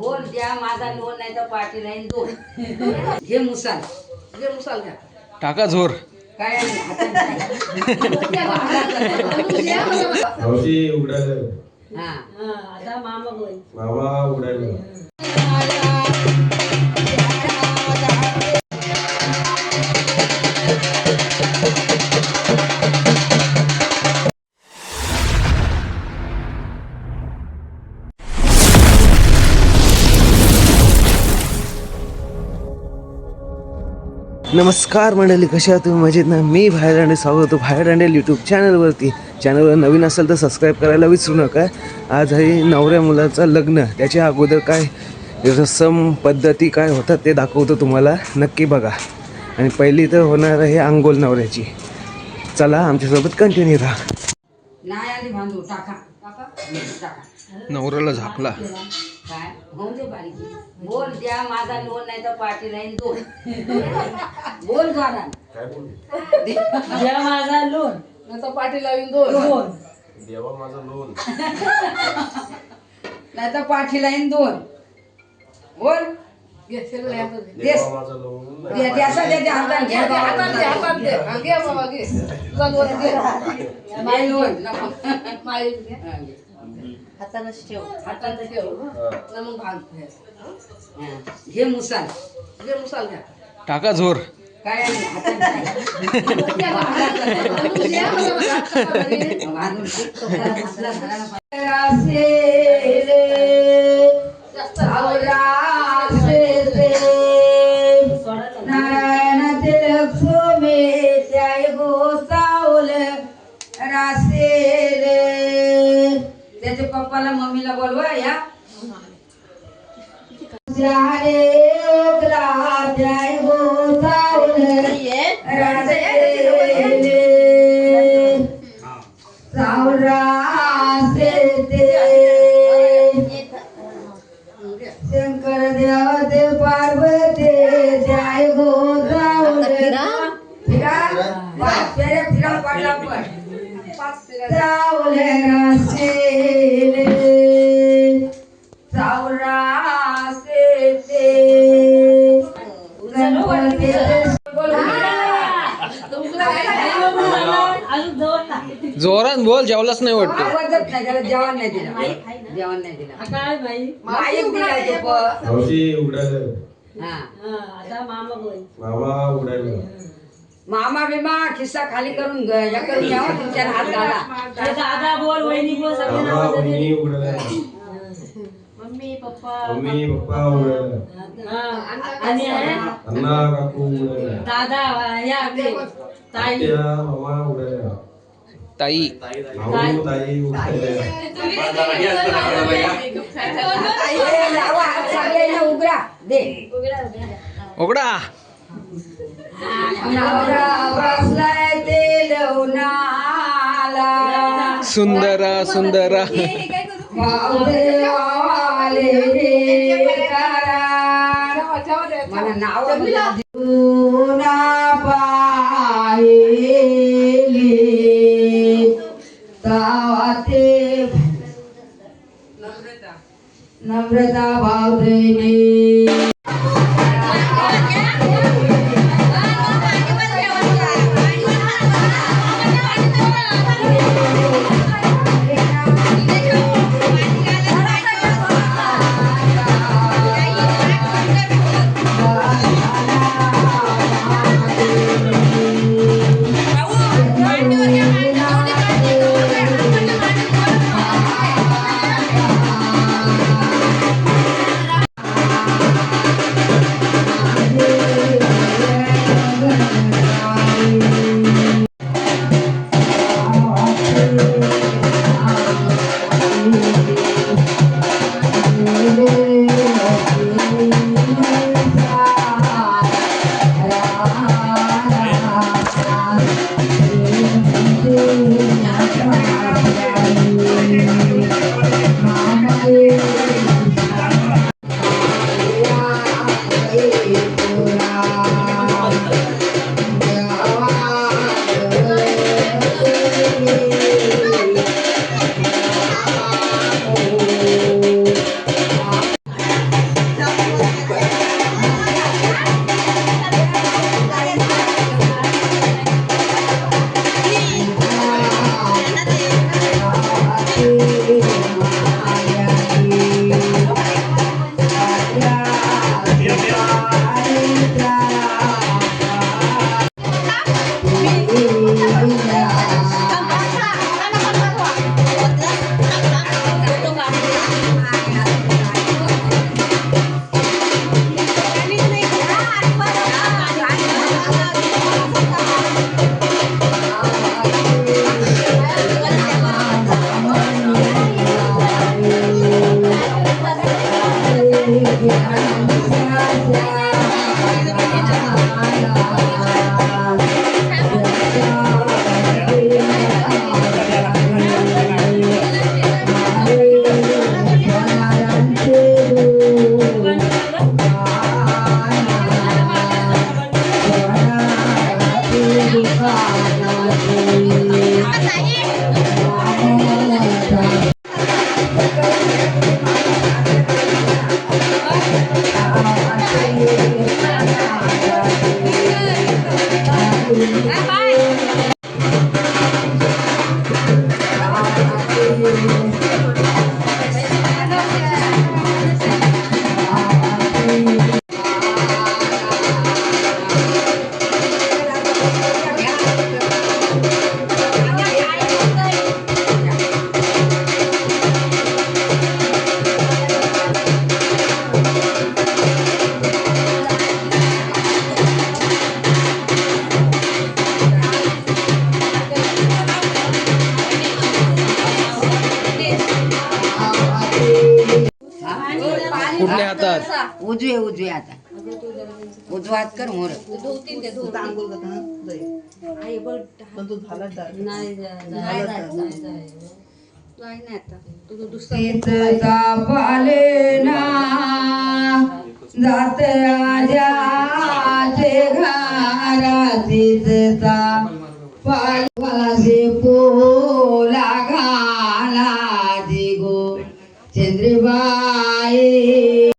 बोल द्या माझा लोन नाही तर पाठी लाईन दोन. घे मुसाल. घे मुसाल घ्या. टाका जोर. काय आहे? हातात नाही. मावशी उडालं. हा. मामा उडालं. नमस्कार मंडळी कशा आहात तुम्ही? मजेत ना? मी बाहेर रांडे स्वागत होतो बाहेर रांडेल यूट्यूब चॅनलवरती चॅनलवर नवीन असेल तर सबस्क्राईब करायला विसरू नका. आज आहे नवऱ्या मुलाचं लग्न. त्याच्या अगोदर काय रसम पद्धती काय होतात ते दाखवतो तुम्हाला. नक्की बघा. आणि पहिली तर होणार आहे आंघोल नवऱ्याची. चला आमच्यासोबत कंटिन्यू राहा. नवऱ्याला झाकला काय? होऊन दे बारीक. बोल द्या माझा लोन नाही तर पाठी लाईन दोन. बोल जोरात. काय बोलली द्या माझा लोन. नाही तर पाठी लाईन दोन. देवा माझं लोन. नाही तर पाठी लाईन दोन. बोल. देवा माझं लोन. दे- द्याचा दे, दे, हातात घे, हातात घे. घे. लोन, नको. हा, घे. हातातच ठेव न मग भाग घे. हा. घे मुसाल घे मुसाल घ्या टाका जोर काय आहे? घराला पाहिजे. Jare बोल जेवलाच नाही वाटतं. आवडत नाही त्याला जेवण नाही दिलं. जेवण नाही दिलं. माईक दिलाय तो पण. मावशी उडालं हा. मामा उडालं मामा बिमा खिस्सा खाली करून हे घ्यावा तुमच्या हात घाला. दादा बोल वहिनी बोल सगळे मामा वहिनी उडालं मम्मी पप्पा मम्मी पप्पा उडालं आणि आहे अण्णा काकू उडालं दादा हे आपले ताई. आत्या मामा उडाल्या ताई भाऊ ताई उडाल्या ए, लावा, सगळ्यांना उघडा दे उघडा नवरा बसलाय ते लवनाला सुंदर सुंदर भावदेवाले रे करा. मला नाव नम्रता भावदेवी कुठल्या हातात उजवे उजवे आता. उजवा हात कर मोर. तिचा जात आजाचे घारा तिचा पालवासे पोला घाला दिगो. चंद्रबाई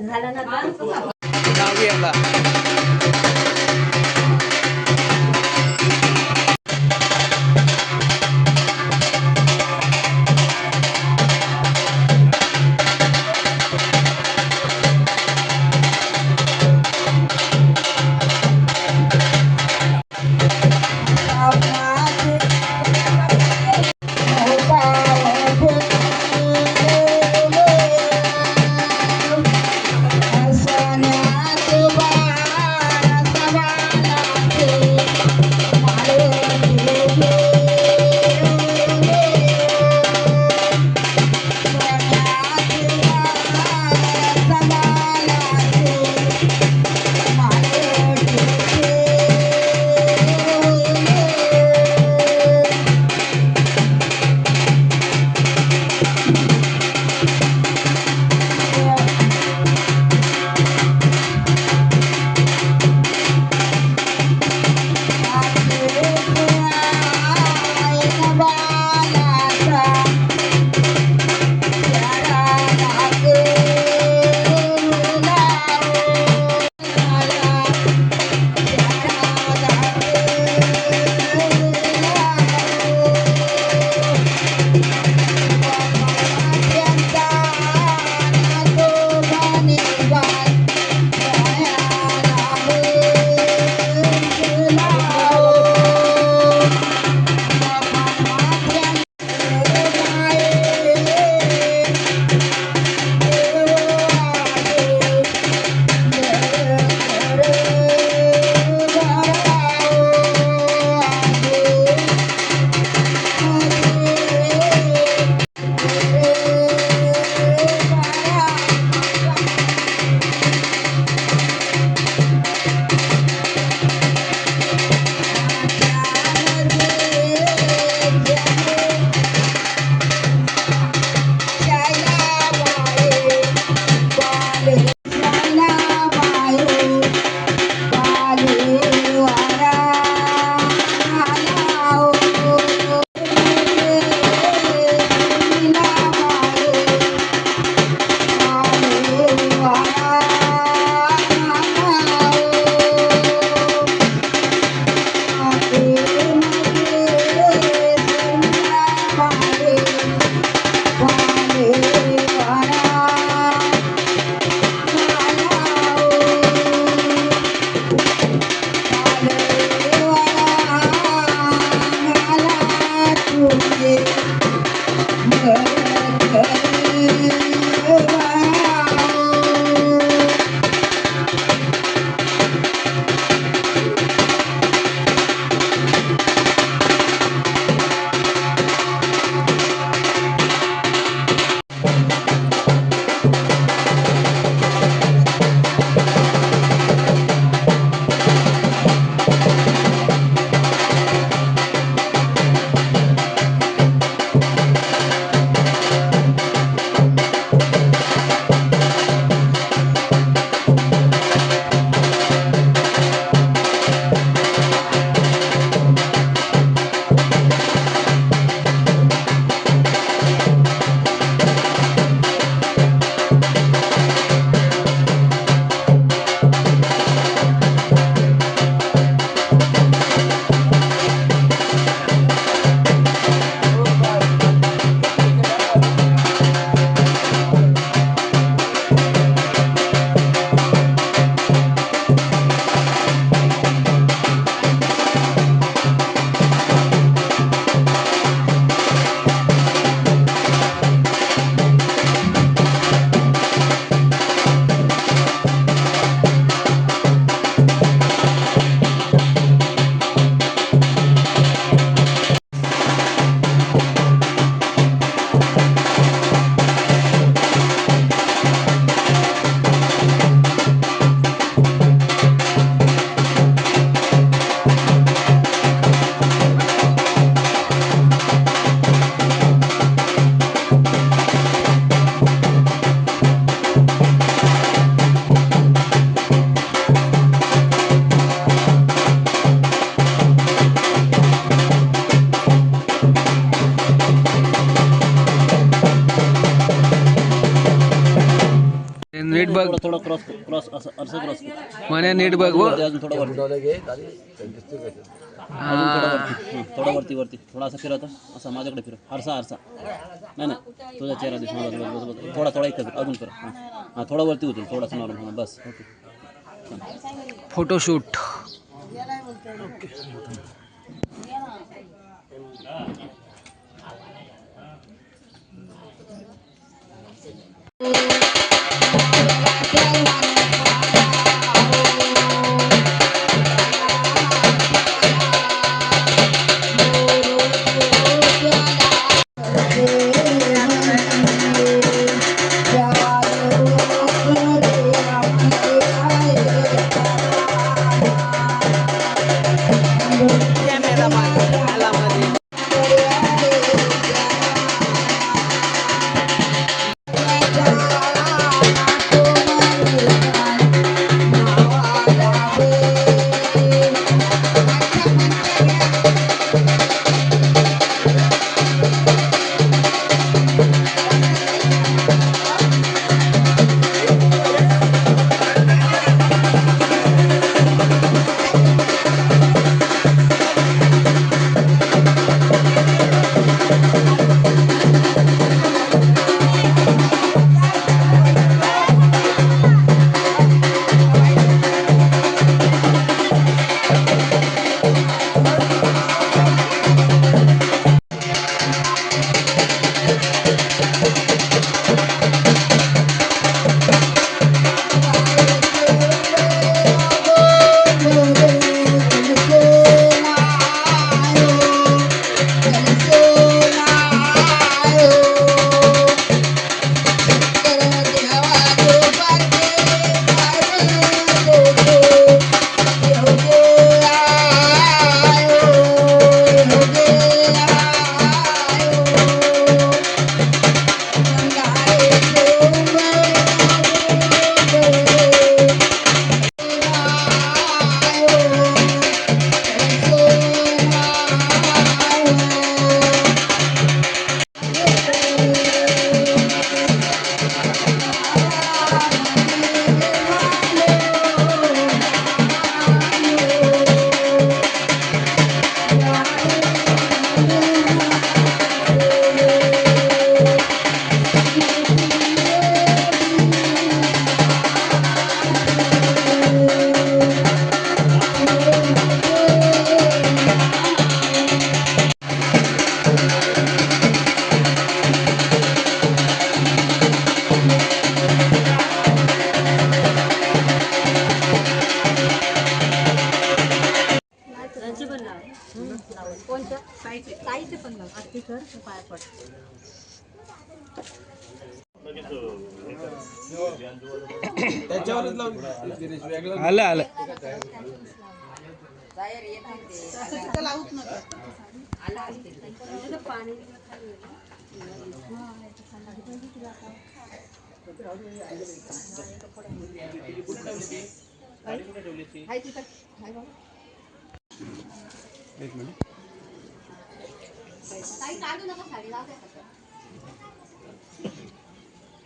झालं ना थोडं थोडं क्रॉस क्रॉस असं असं क्रॉस म्हणे नीट बघ हो. वरती. अजून थोडं वरती अजून थोडं वरती. हं, थोडं वरती वरती. थोडा असं फिरवता असं माझ्याकडे फिरव. आरसा आरसा नाही नाही. तुझा चेहरा दिसतो बस बस बस बस. थोडा थोडा इकडे अजून फिरव हां. हां थोडा वरती उचल थोडासा नॉर्मल हां बस. ओके. Photoshoot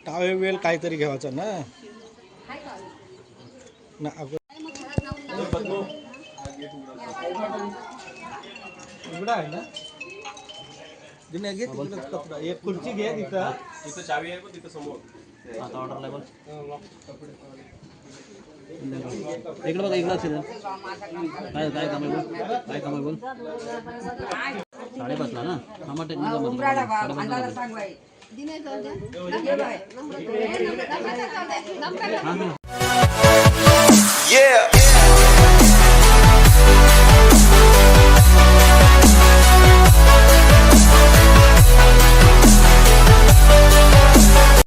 टावे वेळ काहीतरी घ्यायचं ना? ना आहे ना दिने घे कपडा एक खुर्ची घे तिथं आता ऑर्डरला इकडे बघा इकडे असेल काय काय काम आहे बोल काय काम आहे बोल ना हा मग Yeah.